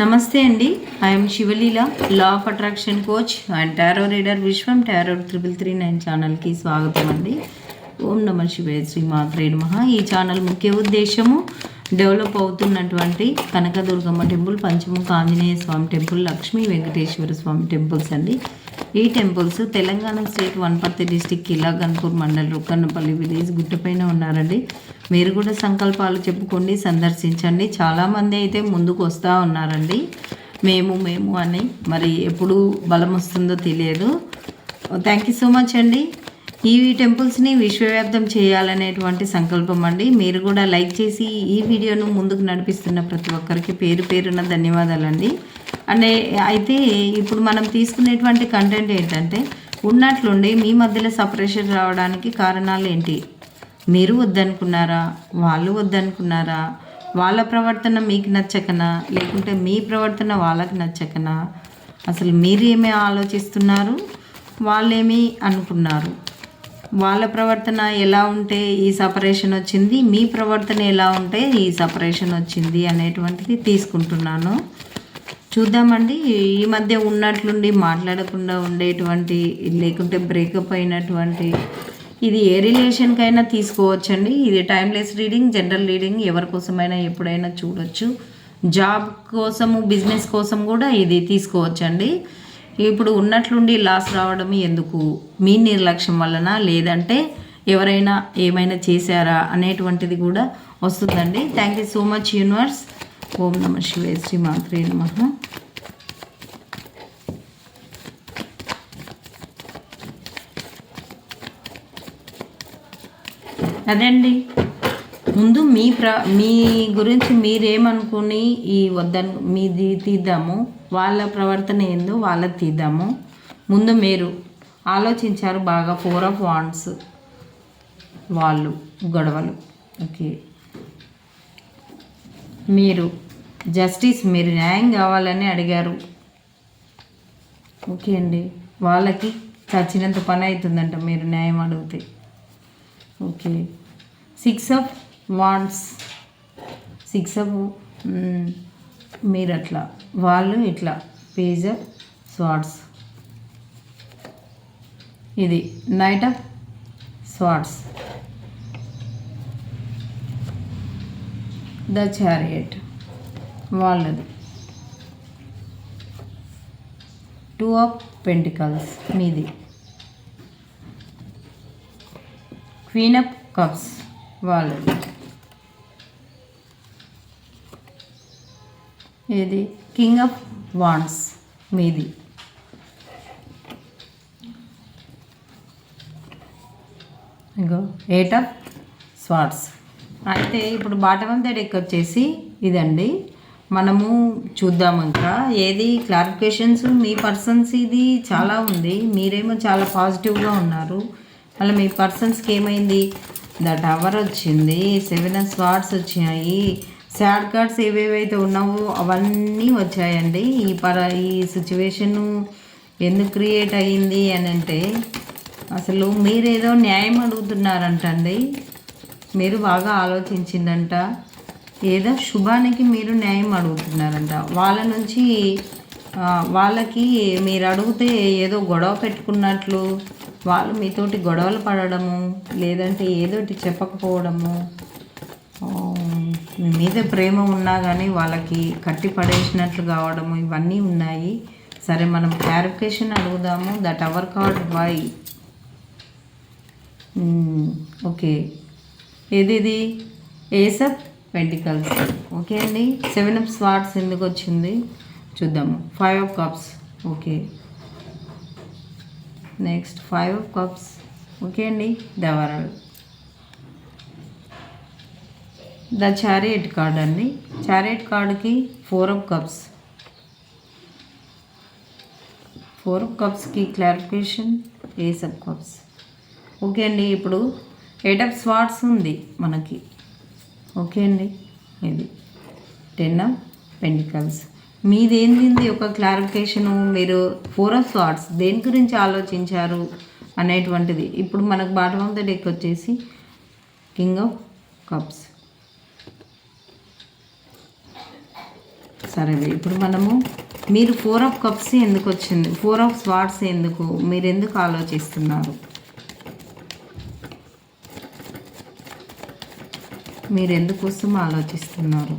నమస్తే అండి. I'm Sivaleela law of attraction coach and tarot reader Vishwam tarot triple three nine ఛానల్కి స్వాగతం అండి. ఓం నమ శివే శ్రీ మాత్రే నమః. ఈ ఛానల్ ముఖ్య ఉద్దేశము డెవలప్ అవుతున్నటువంటి Kanakadurgamma temple Panchamukha Anjaneya Swamy temple Lakshmi Venkateswara Swamy temples అండి. ఈ temples Telangana state Wanaparthy district Killa Ghanpur mandal Rukkannapalli village గుట్టపైన ఉన్నారండి. మీరు కూడా సంకల్పాలు చెప్పుకోండి సందర్శించండి. చాలామంది అయితే ముందుకు వస్తూ ఉన్నారండి. మేము మేము అని మరి ఎప్పుడు బలం వస్తుందో తెలియదు. థ్యాంక్ యూ సో మచ్ అండి. ఈ టెంపుల్స్ని విశ్వవ్యాప్తం చేయాలనేటువంటి సంకల్పం అండి. మీరు కూడా లైక్ చేసి ఈ వీడియోను ముందుకు నడిపిస్తున్న ప్రతి ఒక్కరికి పేరు పేరున ధన్యవాదాలండి. అంటే అయితే ఇప్పుడు మనం తీసుకునేటువంటి కంటెంట్ ఏంటంటే ఉన్నట్లుండి మీ మధ్యలో సపరేషన్ రావడానికి కారణాలు ఏంటి? మీరు వద్దనుకున్నారా? వాళ్ళు వద్దనుకున్నారా? వాళ్ళ ప్రవర్తన మీకు నచ్చకనా? లేకుంటే మీ ప్రవర్తన వాళ్ళకి నచ్చకనా? అసలు మీరేమి ఆలోచిస్తున్నారు? వాళ్ళేమి అనుకున్నారు? వాళ్ళ ప్రవర్తన ఎలా ఉంటే ఈ సపరేషన్ వచ్చింది? మీ ప్రవర్తన ఎలా ఉంటే ఈ సపరేషన్ వచ్చింది అనేటువంటిది తీసుకుంటున్నాను. చూద్దామండి. ఈ మధ్య ఉన్నట్లుండి మాట్లాడకుండా ఉండేటువంటి లేకుంటే బ్రేకప్ అయినటువంటి ఇది ఏ రిలేషన్కైనా తీసుకోవచ్చండి. ఇది టైమ్లెస్ రీడింగ్ జనరల్ రీడింగ్ ఎవరి కోసమైనా ఎప్పుడైనా చూడొచ్చు. జాబ్ కోసము బిజినెస్ కోసం కూడా ఇది తీసుకోవచ్చండి. ఇప్పుడు ఉన్నట్లుండి లాస్ రావడం ఎందుకు? మీ నిర్లక్ష్యం వలన లేదంటే ఎవరైనా ఏమైనా చేశారా అనేటువంటిది కూడా వస్తుందండి. Thank you so much universe. ఓం నమ శివే శ్రీ మాత్రే నమ. అదండి. ముందు మీ ప్ర మీ గురించి మీరేమనుకుని ఈ వద్దను మీది తీద్దాము వాళ్ళ ప్రవర్తన ఏందో వాళ్ళది తీద్దాము. ముందు మీరు ఆలోచించారు బాగా ఫోర్ ఆఫ్ వాండ్స్ వాళ్ళు గొడవలు. ఓకే. మీరు జస్టిస్ మీరు న్యాయం కావాలని అడిగారు. ఓకే అండి. వాళ్ళకి చచ్చినంత పని అవుతుందంట మీరు న్యాయం అడిగితే. Okay. Six of wands six of మీరు అట్లా వాళ్ళు ఇట్లా. పేజ్ ఆఫ్ స్వాట్స్ ఇది. Knight of swords the chariot. వాళ్ళది. టూ ఆఫ్ పెంటికల్స్ మీది. క్వీన్ ఆఫ్ కప్స్ వాళ్ళది. ఇది కింగ్ ఆఫ్ వాన్స్ మీది. ఇంకో ఎయిట్ ఆఫ్ స్వాట్స్ అయితే ఇప్పుడు బాటమ్ ఆఫ్ ద డెక్ వచ్చేసి ఇదండి. మనము చూద్దాం ఇంకా ఏది క్లారిఫికేషన్స్ మీ పర్సన్స్ ఇది చాలా ఉంది. మీరేమో చాలా పాజిటివ్గా ఉన్నారు. మళ్ళీ మీ పర్సన్స్కి ఏమైంది ద టవర్ వచ్చింది. సెవెన్ స్వార్ట్స్ వచ్చాయి. శాడ్ కార్డ్స్ ఏవేవైతే ఉన్నావో అవన్నీ వచ్చాయండి. ఈ పర ఈ సిచ్యువేషను ఎందుకు క్రియేట్ అయ్యింది అని అంటే అసలు మీరేదో న్యాయం అడుగుతున్నారంటండి. మీరు బాగా ఆలోచించిందంట. ఏదో శుభానికి మీరు న్యాయం అడుగుతున్నారంట. వాళ్ళ నుంచి వాళ్ళకి మీరు అడిగితే ఏదో గొడవ పెట్టుకున్నట్లు వాళ్ళు మీతోటి గొడవలు పడడము లేదంటే ఏదోటి చెప్పకపోవడము మీ మీద ప్రేమ ఉన్నా కానీ వాళ్ళకి కట్టి పడేసినట్లు కావడము ఇవన్నీ ఉన్నాయి. సరే మనం క్లారిఫికేషన్ అడుగుదాము. That hour card why? Okay. ఏది ఇది? ఏస్ పెంటికల్స్ ఓకే అండి. సెవెన్ ఆఫ్ స్వాట్స్ ఎందుకు వచ్చింది? చూద్దాము five of cups okay next five of cups okay అండి. దవరల్ ద చారియట్ కార్డ్ అండి. చారియట్ కార్డ్కి four of cups four of కప్స్కి clarification ace of cups okay అండి. ఇప్పుడు ఎయిట్ ఆఫ్ స్వాట్స్ ఉంది మనకి. ఓకే అండి. ఇది టెన్ ఆఫ్ పెండికల్స్. మీదేంది ఒక క్లారిఫికేషను మీరు ఫోర్ ఆఫ్ స్వార్ట్స్ దేని గురించి ఆలోచించారు అనేటువంటిది. ఇప్పుడు మనకు బాటమ్ ఆఫ్ ద డెక్ వచ్చేసి కింగ్ ఆఫ్ కప్స్. సరే ఇప్పుడు మనము మీరు ఫోర్ ఆఫ్ కప్స్ ఎందుకు వచ్చింది? ఫోర్ ఆఫ్ స్వార్ట్స్ ఎందుకు? మీరు ఎందుకు ఆలోచిస్తున్నారు? మీరు ఎందుకోసం ఆలోచిస్తున్నారు?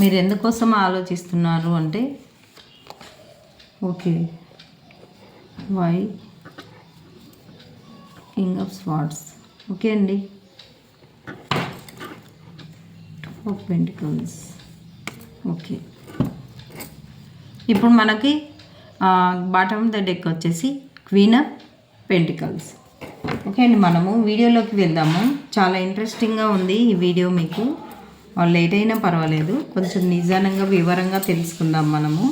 మీరు ఎందుకోసం ఆలోచిస్తున్నారు అంటే okay why king of swords. Okay అండి. Of pentacles okay. ఇప్పుడు మనకి బాటమ్ ద డెక్ వచ్చేసి క్వీన్ ఆఫ్ పెంటికల్స్ ఓకే అండి మనము వీడియోలోకి వెళ్దాము. చాలా ఇంట్రెస్టింగ్గా ఉంది ఈ వీడియో మీకు. లేట్ అయినా పర్వాలేదు. కొంచెం నిజానంగా వివరంగా తెలుసుకుందాం మనము.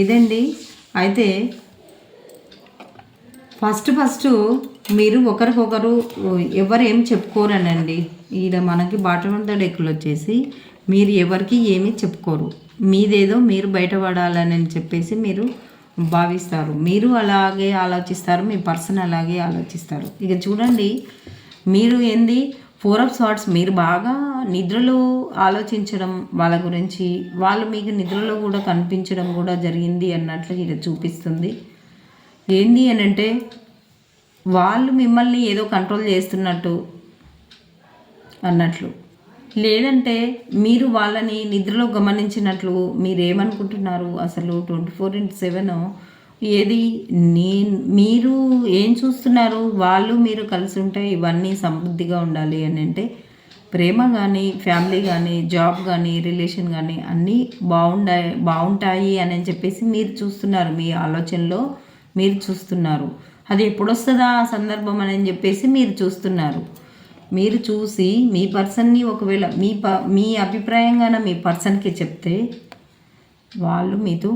ఇదండి అయితే ఫస్ట్ ఫస్ట్ మీరు ఒకరికొకరు ఎవరేం ఏం చెప్పుకోరనండి. ఈడ మనకి బాటమ్ ద డెక్కులు వచ్చేసి మీరు ఎవరికి ఏమీ చెప్పుకోరు. మీదేదో మీరు బయటపడాలని చెప్పేసి మీరు భావిస్తారు. మీరు అలాగే ఆలోచిస్తారు మీ పర్సన్ అలాగే ఆలోచిస్తారు. ఇక చూడండి మీరు ఏంది? ఫోర్ ఆఫ్ షార్ట్స్ మీరు బాగా నిద్రలో ఆలోచించడం వాళ్ళ గురించి వాళ్ళు మీకు నిద్రలో కూడా కనిపించడం కూడా జరిగింది అన్నట్లు ఇక చూపిస్తుంది. ఏంది అని అంటే వాళ్ళు మిమ్మల్ని ఏదో కంట్రోల్ చేస్తున్నట్టు అన్నట్లు. లేదంటే మీరు వాళ్ళని నిద్రలో గమనించినట్లు మీరేమనుకుంటున్నారు? అసలు ట్వంటీ ఫోర్ ఇంటూ సెవెన్ ఏది? నే మీరు ఏం చూస్తున్నారు? వాళ్ళు మీరు కలిసి ఉంటే ఇవన్నీ సమృద్ధిగా ఉండాలి అని అంటే ప్రేమ కానీ ఫ్యామిలీ కానీ జాబ్ కానీ రిలేషన్ కానీ అన్నీ బాగుండాయి బాగుంటాయి అని చెప్పేసి మీరు చూస్తున్నారు. మీ ఆలోచనలో మీరు చూస్తున్నారు. అది ఎప్పుడొస్తుందా ఆ సందర్భం అని చెప్పేసి మీరు చూస్తున్నారు. మీరు చూసి మీ పర్సన్ని ఒకవేళ మీ ప మీ అభిప్రాయంగానే మీ పర్సన్కి చెప్తే వాళ్ళు మీతో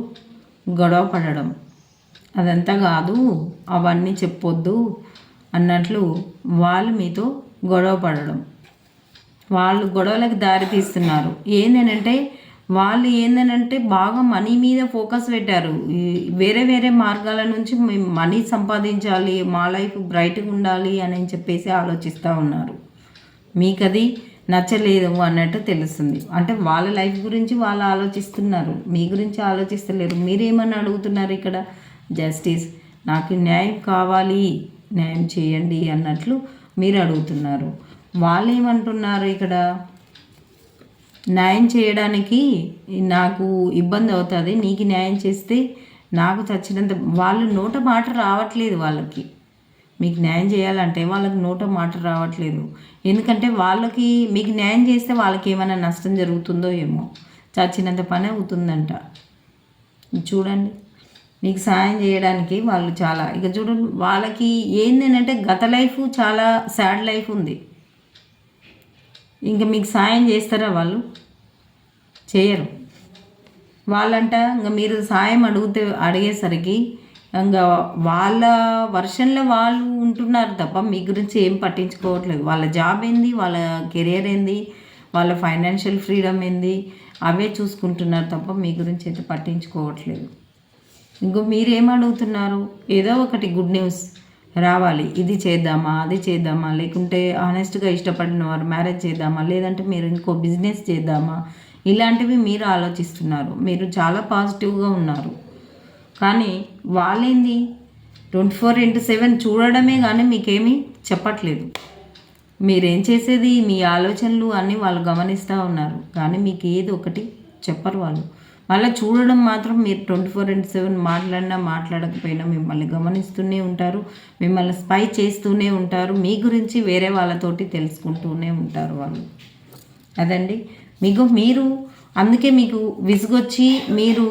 గొడవ పడడం. అదంతా కాదు అవన్నీ చెప్పొద్దు అన్నట్లు వాళ్ళు మీతో గొడవ పడడం. వాళ్ళు గొడవలకు దారి తీస్తున్నారు ఏంటంటే వాళ్ళు ఏంటంటే బాగా మనీ మీద ఫోకస్ పెట్టారు. వేరే వేరే మార్గాల నుంచి మేము మనీ సంపాదించాలి మా లైఫ్ బ్రైట్గా ఉండాలి అని చెప్పేసి ఆలోచిస్తూ ఉన్నారు. మీకు అది నచ్చలేదు అన్నట్టు తెలుస్తుంది. అంటే వాళ్ళ లైఫ్ గురించి వాళ్ళు ఆలోచిస్తున్నారు. మీ గురించి ఆలోచిస్తలేరు. మీరేమని అడుగుతున్నారు ఇక్కడ? జస్టిస్ నాకు న్యాయం కావాలి న్యాయం చేయండి అన్నట్లు మీరు అడుగుతున్నారు. వాళ్ళు ఏమంటున్నారు ఇక్కడ? న్యాయం చేయడానికి నాకు ఇబ్బంది అవుతుంది. నీకు న్యాయం చేస్తే నాకు చచ్చినంత వాళ్ళు నోట మాట రావట్లేదు వాళ్ళకి. మీకు న్యాయం చేయాలంటే వాళ్ళకి నోట మాట రావట్లేదు. ఎందుకంటే వాళ్ళకి మీకు న్యాయం చేస్తే వాళ్ళకి ఏమైనా నష్టం జరుగుతుందో ఏమో. చచ్చినంత పని అవుతుందంట. చూడండి. మీకు సాయం చేయడానికి వాళ్ళు చాలా ఇక చూడండి వాళ్ళకి ఏంటంటే గత లైఫ్ చాలా సాడ్ లైఫ్ ఉంది. ఇంకా మీకు సాయం చేస్తారా వాళ్ళు? చేయరు. వాళ్ళంట ఇంకా మీరు సాయం అడిగితే అడిగేసరికి ఇంకా వాళ్ళ వర్షన్లో వాళ్ళు ఉంటున్నారు తప్ప మీ గురించి ఏం పట్టించుకోవట్లేదు. వాళ్ళ జాబ్ ఏంది? వాళ్ళ కెరియర్ ఏంది? వాళ్ళ ఫైనాన్షియల్ ఫ్రీడమ్ ఏంది? అవే చూసుకుంటున్నారు తప్ప మీ గురించి అయితే పట్టించుకోవట్లేదు. ఇంకో మీరేం అడుగుతున్నారు? ఏదో ఒకటి గుడ్ న్యూస్ రావాలి. ఇది చేద్దామా? అది చేద్దామా? లేకుంటే ఆనెస్ట్గా ఇష్టపడిన వారు మ్యారేజ్ చేద్దామా? లేదంటే మీరు ఇంకో బిజినెస్ చేద్దామా? ఇలాంటివి మీరు ఆలోచిస్తున్నారు. మీరు చాలా పాజిటివ్గా ఉన్నారు. కానీ వాళ్ళేంది? ట్వంటీ ఫోర్ ఇంటూ సెవెన్ చూడడమే కానీ మీకేమీ చెప్పట్లేదు. మీరేం చేసేది? మీ ఆలోచనలు అన్నీ వాళ్ళు గమనిస్తూ ఉన్నారు. కానీ మీకు ఏది ఒకటి చెప్పరు వాళ్ళు. మళ్ళీ చూడడం మాత్రం మీరు ట్వంటీ ఫోర్ ఇంటూ సెవెన్ మాట్లాడినా మాట్లాడకపోయినా మిమ్మల్ని గమనిస్తూనే ఉంటారు. మిమ్మల్ని స్పై చేస్తూనే ఉంటారు. మీ గురించి వేరే వాళ్ళతోటి తెలుసుకుంటూనే ఉంటారు వాళ్ళు. అదండి. మీకు మీరు అందుకే మీకు విసుగొచ్చి మీరు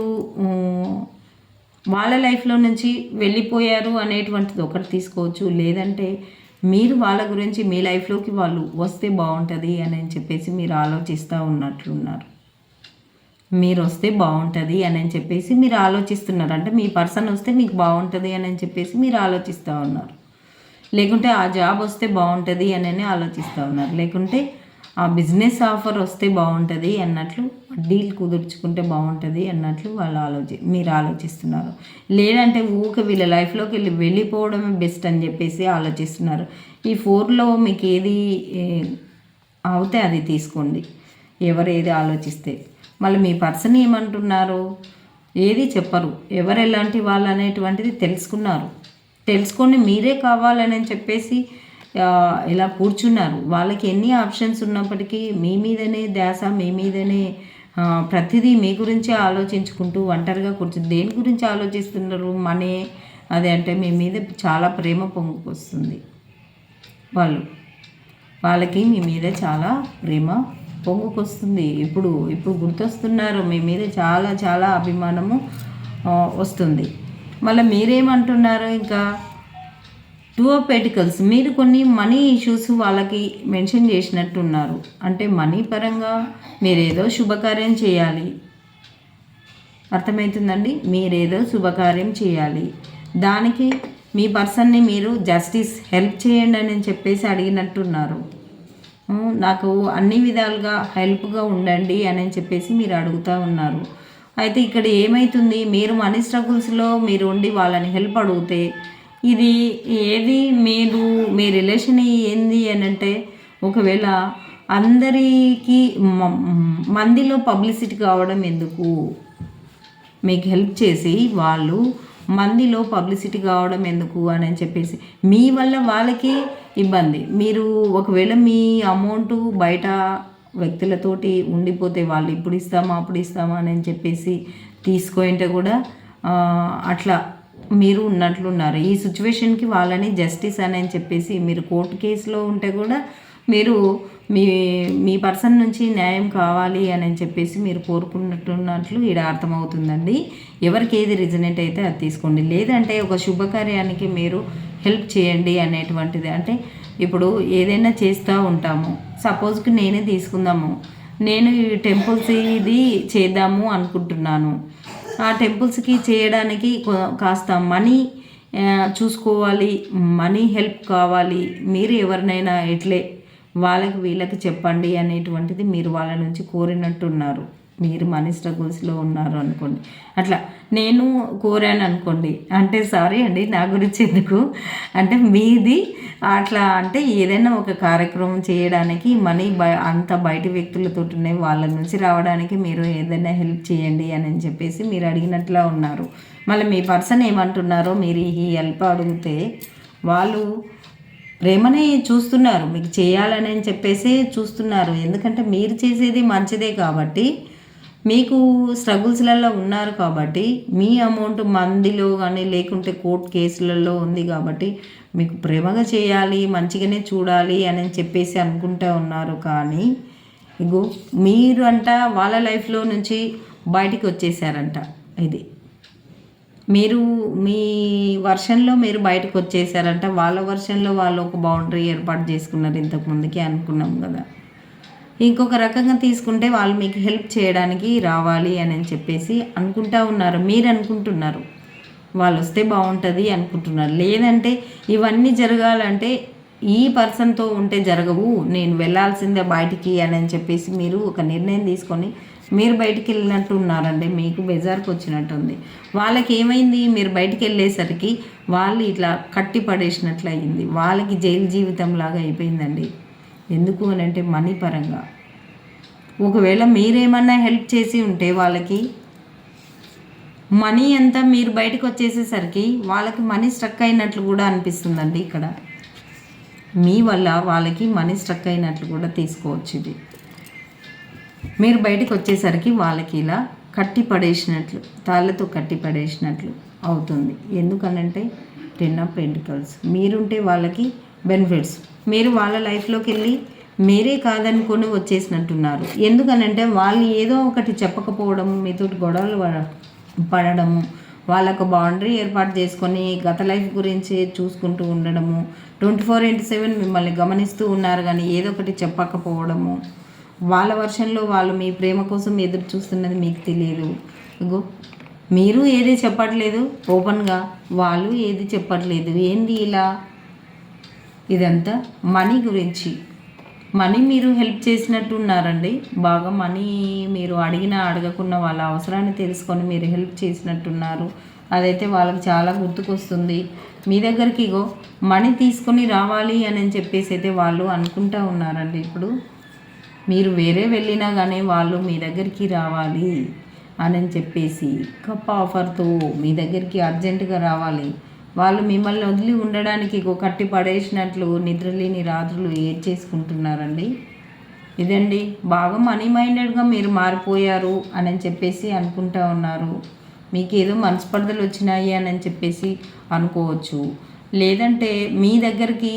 వాళ్ళ లైఫ్లో నుంచి వెళ్ళిపోయారు అనేటువంటిది ఒకటి తీసుకోవచ్చు. లేదంటే మీరు వాళ్ళ గురించి మీ లైఫ్లోకి వాళ్ళు వస్తే బాగుంటుంది అని చెప్పేసి మీరు ఆలోచిస్తూ ఉన్నట్లున్నారు. మీరు వస్తే బాగుంటుంది అని చెప్పేసి మీరు ఆలోచిస్తున్నారు. అంటే మీ పర్సన్ వస్తే మీకు బాగుంటుంది అని చెప్పేసి మీరు ఆలోచిస్తూ ఉన్నారు. లేకుంటే ఆ జాబ్ వస్తే బాగుంటుంది అని ఆలోచిస్తూ ఉన్నారు. లేకుంటే ఆ బిజినెస్ ఆఫర్ వస్తే బాగుంటుంది అన్నట్లు డీల్ కుదుర్చుకుంటే బాగుంటుంది అన్నట్లు వాళ్ళు ఆలోచి మీరు ఆలోచిస్తున్నారు. లేదంటే ఊక వీళ్ళ లైఫ్లోకి వెళ్ళి వెళ్ళిపోవడమే బెస్ట్ అని చెప్పేసి ఆలోచిస్తున్నారు. ఈ ఫోర్లో మీకు ఏది అవుతే అది తీసుకోండి. ఎవరు ఏది ఆలోచిస్తే. మళ్ళీ మీ పర్సన్ ఏమంటున్నారు? ఏది చెప్పరు. ఎవరు ఎలాంటి వాళ్ళు అనేటువంటిది తెలుసుకున్నారు. తెలుసుకొని మీరే కావాలని చెప్పేసి ఇలా కూర్చున్నారు. వాళ్ళకి ఎన్ని ఆప్షన్స్ ఉన్నప్పటికీ మీ మీదనే ధ్యాస మీ మీదనే ప్రతిదీ మీ గురించే ఆలోచించుకుంటూ ఒంటరిగా కూర్చుని దేని గురించి ఆలోచిస్తున్నారు? మనీ అదే అంటే మీ మీద చాలా ప్రేమ పొంగుకొస్తుంది వాళ్ళు. వాళ్ళకి మీ మీద చాలా ప్రేమ పొంగుకొస్తుంది. ఇప్పుడు ఇప్పుడు గుర్తొస్తున్నారు మీ మీద చాలా చాలా అభిమానము వస్తుంది. మళ్ళీ మీరేమంటున్నారు ఇంకా? టూ ఆఫ్ పెటికల్స్ మీరు కొన్ని మనీ ఇష్యూస్ వాళ్ళకి మెన్షన్ చేసినట్టున్నారు. అంటే మనీ పరంగా మీరు ఏదో శుభకార్యం చేయాలి. అర్థమవుతుందండి మీరేదో శుభకార్యం చేయాలి. దానికి మీ పర్సన్ని మీరు జస్టిస్ హెల్ప్ చేయండి అని చెప్పేసి అడిగినట్టున్నారు. నాకు అన్ని విధాలుగా హెల్ప్గా ఉండండి అని చెప్పేసి మీరు అడుగుతూ ఉన్నారు. అయితే ఇక్కడ ఏమవుతుంది మీరు మనీ స్ట్రగుల్స్లో మీరు ఉండి వాళ్ళని హెల్ప్ అడిగితే ఇది ఏది మీరు మీ రిలేషన్ ఏంది అని అంటే ఒకవేళ అందరికీ మ- మందిలో పబ్లిసిటీ కావడం ఎందుకు? మీకు హెల్ప్ చేసి వాళ్ళు మందిలో పబ్లిసిటీ కావడం ఎందుకు అని చెప్పేసి. మీ వల్ల వాళ్ళకి ఇబ్బంది. మీరు ఒకవేళ మీ అమౌంట్ బయట వ్యక్తులతోటి ఉండిపోతే వాళ్ళు ఇప్పుడు ఇస్తామా అప్పుడు ఇస్తామా అని చెప్పేసి తీసుకుంటే కూడా అట్లా మీరు ఉన్నట్లున్నారు. ఈ సిచ్యువేషన్కి వాళ్ళని జస్టిస్ అని చెప్పేసి మీరు కోర్టు కేసులో ఉంటే కూడా మీరు మీ మీ పర్సన్ నుంచి న్యాయం కావాలి అని చెప్పేసి మీరు కోరుకున్నట్టున్నట్లు ఇక్కడ అర్థమవుతుందండి. ఎవరికి ఏది రిజనేట్ అయితే అది తీసుకోండి. లేదంటే ఒక శుభకార్యానికి మీరు హెల్ప్ చేయండి అనేటువంటిది. అంటే ఇప్పుడు ఏదైనా చేస్తూ ఉంటాము. సపోజ్కి నేనే తీసుకుందాము. నేను ఈ టెంపుల్స్ ఇది చేద్దాము అనుకుంటున్నాను. ఆ టెంపుల్స్కి చేయడానికి కాస్త మనీ చూసుకోవాలి. మనీ హెల్ప్ కావాలి. మీరు ఎవరినైనా ఎట్లే వాళ్ళకి వీళ్ళకి చెప్పండి అనేటువంటిది మీరు వాళ్ళ నుంచి కోరినట్టున్నారు. మీరు మనిష్ట గోసులో ఉన్నారు అనుకోండి. అట్లా నేను కోరాను అనుకోండి. అంటే సారీ అండి నా గురించి ఎందుకు? అంటే మీది అట్లా అంటే ఏదైనా ఒక కార్యక్రమం చేయడానికి మనీ బ అంత బయట వ్యక్తులతో వాళ్ళ నుంచి రావడానికి మీరు ఏదైనా హెల్ప్ చేయండి అని చెప్పేసి మీరు అడిగినట్లా ఉన్నారు. మళ్ళీ మీ పర్సన్ ఏమంటున్నారో మీరు ఈ హెల్ప్ అడిగితే వాళ్ళు ప్రేమనే చూస్తున్నారు. మీకు చేయాలని చెప్పేసి చూస్తున్నారు. ఎందుకంటే మీరు చేసేది మంచిదే కాబట్టి మీకు స్ట్రగుల్స్లలో ఉన్నారు కాబట్టి మీ అమౌంట్ మందిలో కానీ లేకుంటే కోర్టు కేసులలో ఉంది కాబట్టి మీకు ప్రేమగా చేయాలి మంచిగానే చూడాలి అని చెప్పేసి అనుకుంటూ ఉన్నారు కానీ ఇగో మీరు అంట వాళ్ళ లైఫ్లో నుంచి బయటికి వచ్చేసారంట. ఇది మీరు మీ వర్షన్లో మీరు బయటకు వచ్చేసారంట. వాళ్ళ వర్షన్లో వాళ్ళు ఒక బౌండరీ ఏర్పాటు చేసుకున్నారు ఇంతకుముందుకే అనుకున్నాం కదా. ఇంకొక రకంగా తీసుకుంటే వాళ్ళు మీకు హెల్ప్ చేయడానికి రావాలి అని చెప్పేసి అనుకుంటా ఉన్నారు. మీరు అనుకుంటున్నారు. వాళ్ళు వస్తే బాగుంటుంది అనుకుంటున్నారు. లేదంటే ఇవన్నీ జరగాలంటే ఈ పర్సన్తో ఉంటే జరగవు. నేను వెళ్ళాల్సిందే బయటికి అని చెప్పేసి మీరు ఒక నిర్ణయం తీసుకొని మీరు బయటికి వెళ్ళినట్టు ఉన్నారండి మీకు బెజార్కి వచ్చినట్టుంది. వాళ్ళకి ఏమైంది? మీరు బయటికి వెళ్ళేసరికి వాళ్ళు ఇట్లా కట్టి పడేసినట్లు అయింది వాళ్ళకి జైలు జీవితం లాగా అయిపోయిందండి. ఎందుకు అని అంటే మనీ పరంగా. ఒకవేళ మీరేమన్నా హెల్ప్ చేసి ఉంటే వాళ్ళకి మనీ అంతా మీరు బయటకు వచ్చేసేసరికి వాళ్ళకి మనీ స్ట్రక్ అయినట్లు కూడా అనిపిస్తుందండి ఇక్కడ. మీ వల్ల వాళ్ళకి మనీ స్ట్రక్ అయినట్లు కూడా తీసుకోవచ్చు ఇది. మీరు బయటకు వచ్చేసరికి వాళ్ళకి ఇలా కట్టి పడేసినట్లు తాళ్ళతో కట్టి పడేసినట్లు అవుతుంది. ఎందుకనంటే టెన్ ఆఫ్ పెంటికల్స్. మీరుంటే వాళ్ళకి బెనిఫిట్స్. మీరు వాళ్ళ లైఫ్లోకి వెళ్ళి మీరే కాదనుకొని వచ్చేసినట్టున్నారు. ఎందుకనంటే వాళ్ళు ఏదో ఒకటి చెప్పకపోవడం మీతో గొడవలు పడ- పడడము వాళ్ళకు బౌండరీ ఏర్పాటు చేసుకొని గత లైఫ్ గురించి చూసుకుంటూ ఉండడము ట్వంటీ ఫోర్ ఇంటూ సెవెన్ మిమ్మల్ని గమనిస్తూ ఉన్నారు కానీ ఏదో ఒకటి చెప్పకపోవడము వాళ్ళ వర్షంలో వాళ్ళు మీ ప్రేమ కోసం ఎదురు చూస్తున్నది మీకు తెలియదు. ఇగో మీరు ఏది చెప్పట్లేదు ఓపెన్గా వాళ్ళు ఏది చెప్పట్లేదు. ఏంది ఇలా? ఇదంతా మనీ గురించి. మనీ మీరు హెల్ప్ చేసినట్టు ఉన్నారండి బాగా మనీ మీరు అడిగిన అడగకుండా వాళ్ళ అవసరాన్ని తెలుసుకొని మీరు హెల్ప్ చేసినట్టున్నారు. అదైతే వాళ్ళకి చాలా గుర్తుకొస్తుంది. మీ దగ్గరికి ఇగో మనీ తీసుకొని రావాలి అని చెప్పేసి అయితే వాళ్ళు అనుకుంటా ఉన్నారండి ఇప్పుడు. మీరు వేరే వెళ్ళినా కానీ వాళ్ళు మీ దగ్గరికి రావాలి అని చెప్పేసి కప్ ఆఫర్తో మీ దగ్గరికి అర్జెంటుగా రావాలి. వాళ్ళు మిమ్మల్ని వదిలి ఉండడానికి కట్టి పడేసినట్లు నిద్రలేని రాత్రులు ఏడ్ చేసుకుంటున్నారండి? ఇదండి బాగా మనీ మైండెడ్గా మీరు మారిపోయారు అని చెప్పేసి అనుకుంటా ఉన్నారు. మీకు ఏదో మనస్పర్ధలు వచ్చినాయి అని చెప్పేసి అనుకోవచ్చు. లేదంటే మీ దగ్గరికి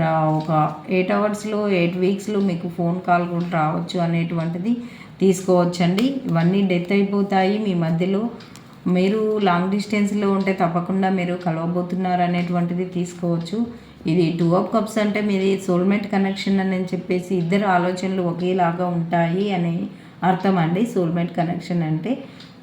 రా ఒక ఎయిట్ అవర్స్లో ఎయిట్ వీక్స్లో మీకు ఫోన్ కాల్ కూడా రావచ్చు అనేటువంటిది తీసుకోవచ్చండి. ఇవన్నీ డెత్ అయిపోతాయి మీ మధ్యలో. మీరు లాంగ్ డిస్టెన్స్లో ఉంటే తప్పకుండా మీరు కలవబోతున్నారు అనేటువంటిది తీసుకోవచ్చు. ఇది టూ ఆఫ్ కప్స్ అంటే మీది సోల్మేట్ కనెక్షన్ అని చెప్పేసి ఇద్దరు ఆలోచనలు ఒకేలాగా ఉంటాయి అని అర్థం అండి సోల్మేట్ కనెక్షన్ అంటే.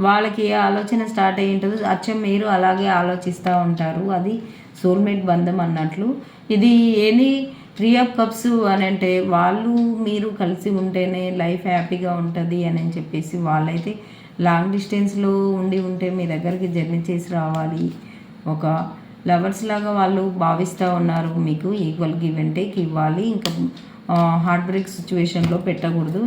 వాళ్ళకి ఏ ఆలోచన స్టార్ట్ అయ్యి ఉంటుందో అచ్చం మీరు అలాగే ఆలోచిస్తూ ఉంటారు. అది సోల్మేట్ బంధం అన్నట్లు. ఇది ఎనీ త్రీ ఆఫ్ కప్స్ అని అంటే వాళ్ళు మీరు కలిసి ఉంటేనే లైఫ్ హ్యాపీగా ఉంటుంది అని చెప్పేసి వాళ్ళైతే లాంగ్ డిస్టెన్స్లో ఉండి ఉంటే మీ దగ్గరికి జర్నీ చేసి రావాలి. ఒక లవర్స్ లాగా వాళ్ళు భావిస్తూ ఉన్నారు. మీకు ఈక్వల్ గివ్ అండ్ టేక్ ఇవ్వాలి. ఇంకా హార్ట్ బ్రేక్ సిచ్యువేషన్లో పెట్టకూడదు.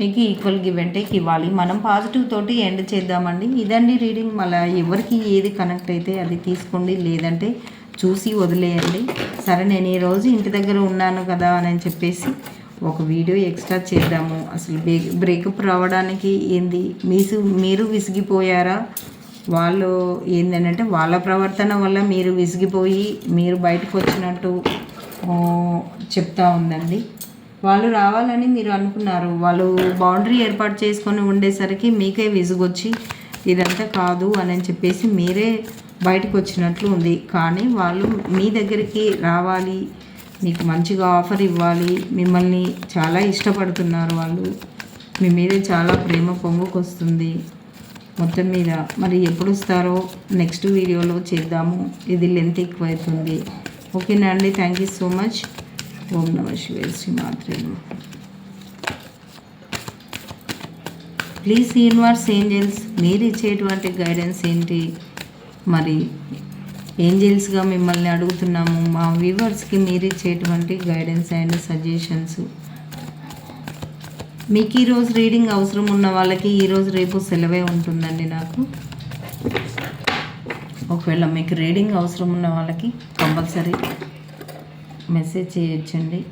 మీకు ఈక్వల్ గివ్ అండ్ టేక్ ఇవ్వాలి. మనం పాజిటివ్ తోటి ఎండ్ చేద్దామండి. ఇదండి రీడింగ్ మళ్ళీ ఎవరికి ఏది కనెక్ట్ అయితే అది తీసుకోండి. లేదంటే చూసి వదిలేయండి. సరే నేను ఈరోజు ఇంటి దగ్గర ఉన్నాను కదా అని చెప్పేసి ఒక వీడియో ఎక్స్ట్రా చేద్దాము. అసలు బ్రేకప్ రావడానికి ఏంది? మీసు మీరు విసిగిపోయారా? వాళ్ళు ఏంటంటే వాళ్ళ ప్రవర్తన వల్ల మీరు విసిగిపోయి మీరు బయటకు వచ్చినట్టు చెప్తా ఉందండి. వాళ్ళు రావాలని మీరు అనుకున్నారు. వాళ్ళు బౌండరీ ఏర్పాటు చేసుకొని ఉండేసరికి మీకే విసుగొచ్చి ఇదంతా కాదు అని చెప్పేసి మీరే బయటకు వచ్చినట్లు ఉంది. కానీ వాళ్ళు మీ దగ్గరికి రావాలి మీకు మంచిగా ఆఫర్ ఇవ్వాలి. మిమ్మల్ని చాలా ఇష్టపడుతున్నారు వాళ్ళు. మీ మీద చాలా ప్రేమ పొంగుకొస్తుంది. మొత్తం మీద మరి ఎప్పుడు వస్తారో నెక్స్ట్ వీడియోలో చేద్దాము. ఇది లెంత్ ఎక్కువ అవుతుంది ఓకేనా అండి? Thank you so much. ఓం నమ శివాయ శ్రీ మాత్రే ప్లీజ్ యూనివర్స్ ఏంజల్స్ మీరు ఇచ్చేటువంటి గైడెన్స్ ఏంటి? మరి ఏంజల్స్గా మిమ్మల్ని అడుగుతున్నాము. మా వ్యూవర్స్కి మీరు ఇచ్చేటువంటి గైడెన్స్ అండ్ సజెషన్స్. మీకు ఈరోజు రీడింగ్ అవసరం ఉన్న వాళ్ళకి ఈరోజు రేపు సెలవే ఉంటుందండి నాకు. ఒకవేళ మీకు రీడింగ్ అవసరం ఉన్న వాళ్ళకి కంపల్సరీ మెసేజ్ చేయొచ్చండి.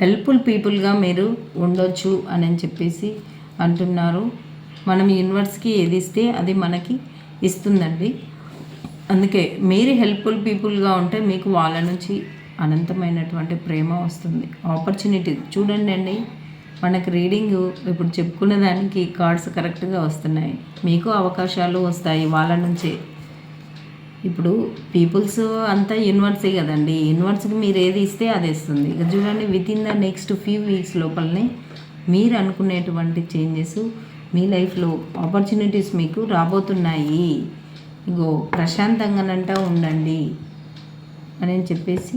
హెల్ప్ఫుల్ పీపుల్గా మీరు ఉండొచ్చు అని చెప్పేసి అంటున్నారు. మనం యూనివర్స్కి ఏది ఇస్తే అది మనకి ఇస్తుందండి. అందుకే మీరు హెల్ప్ఫుల్ పీపుల్గా ఉంటే మీకు వాళ్ళ నుంచి అనంతమైనటువంటి ప్రేమ వస్తుంది. ఆపర్చునిటీ. చూడండి అండి మనకు రీడింగ్ ఇప్పుడు చెప్పుకున్న దానికి కార్డ్స్ కరెక్ట్గా వస్తున్నాయి. మీకు అవకాశాలు వస్తాయి వాళ్ళ నుంచే. ఇప్పుడు పీపుల్స్ అంతా యూనివర్సే కదండి. యూనివర్స్కి మీరు ఏది ఇస్తే అది ఇస్తుంది. ఇక చూడండి within the next few weeks లోపలనే మీరు అనుకునేటువంటి చేంజెస్ మీ లైఫ్లో ఆపర్చునిటీస్ మీకు రాబోతున్నాయి. ఇగో ప్రశాంతంగానంట ఉండండి అని చెప్పేసి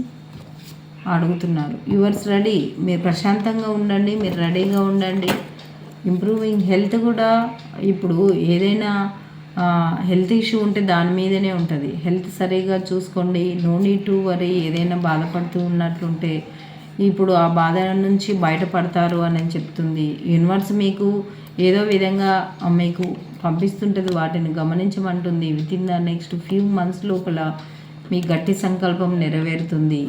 అడుగుతున్నారు. Yours ready? మీరు ప్రశాంతంగా ఉండండి మీరు రెడీగా ఉండండి. ఇంప్రూవింగ్ హెల్త్ కూడా ఇప్పుడు ఏదైనా హెల్త్ ఇష్యూ ఉంటే దాని మీదనే ఉంటుంది. హెల్త్ సరిగా చూసుకోండి. నో నీడ్ టు వరీ ఏదైనా బాధపడుతూ ఉన్నట్లుంటే ఇప్పుడు ఆ బాధ నుంచి బయటపడతారు అని చెప్తుంది. యూనివర్స్ మీకు ఏదో విధంగా మీకు పంపిస్తుంటుంది వాటిని గమనించమంటుంది. Within the next few months లోపల మీ గట్టి సంకల్పం నెరవేరుతుంది.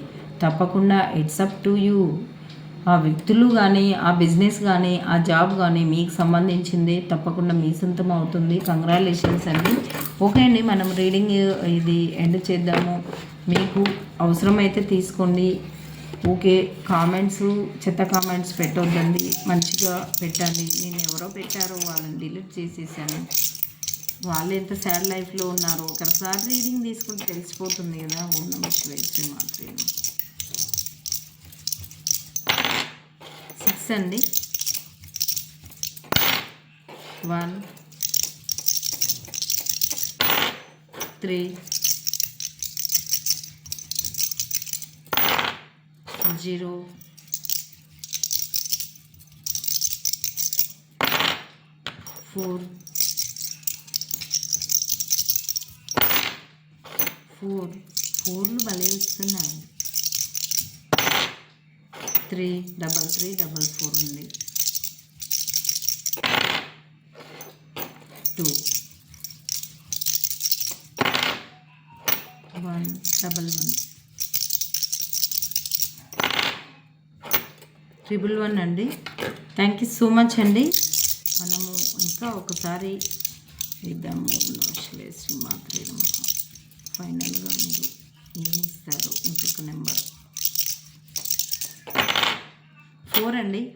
తప్పకుండా ఇట్స్ అప్ టు యూ ఆ వ్యక్తులు కానీ ఆ బిజినెస్ కానీ ఆ జాబ్ కానీ మీకు సంబంధించింది తప్పకుండా మీ సొంతం అవుతుంది. కంగ్రాలేషన్స్ అండి. ఓకే అండి మనం రీడింగ్ ఇది ఎండ్ చేద్దాము. మీకు అవసరమైతే తీసుకోండి. ఓకే కామెంట్స్ చెత్త కామెంట్స్ పెట్టొద్దండి. మంచిగా పెట్టండి. నేను ఎవరో పెట్టారో వాళ్ళని డిలీట్ చేసేసాను. వాళ్ళు ఎంత సాడ్ లైఫ్లో ఉన్నారో ఒకసారి రీడింగ్ తీసుకుంటే తెలిసిపోతుంది కదా. ఓం నమ శివాయ మాత్రమే సిక్స్ అండి. One three zero four four ఫోర్లు భలే వస్తున్నాయి three double three double four ఉంది two one double one triple one అండి. థ్యాంక్ యూ సో మచ్ అండి. మనము ఇంకా ఒకసారి ఇద్దాము. శ్రీ మాత్రే ఫైనల్గా మీరు ఏమి ఇస్తారు ఇంకొక నెంబర్ ఫోర్ అండి.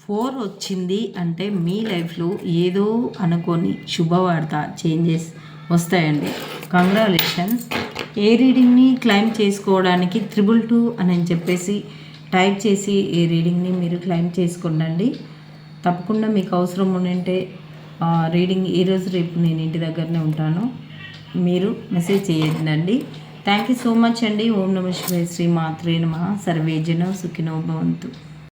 ఫోర్ వచ్చింది అంటే మీ లైఫ్లో ఏదో అనుకోని శుభవార్త చేంజెస్ వస్తాయండి. కంగ్రాలేషన్స్ ఏ రీడింగ్ని క్లైమ్ చేసుకోవడానికి త్రిబుల్ టూ అని చెప్పేసి టైప్ చేసి ఈ రీడింగ్ని మీరు క్లైమ్ చేసుకుండండి. తప్పకుండా మీకు అవసరం ఉంటే రీడింగ్ ఈరోజు రేపు నేను ఇంటి దగ్గరనే ఉంటాను. మీరు మెసేజ్ చేయండి థ్యాంక్ యూ సో మచ్ అండి. ఓం నమ శివాయ శ్రీ మాత్రే నమ. సర్వేజన సుఖినో భవంతు.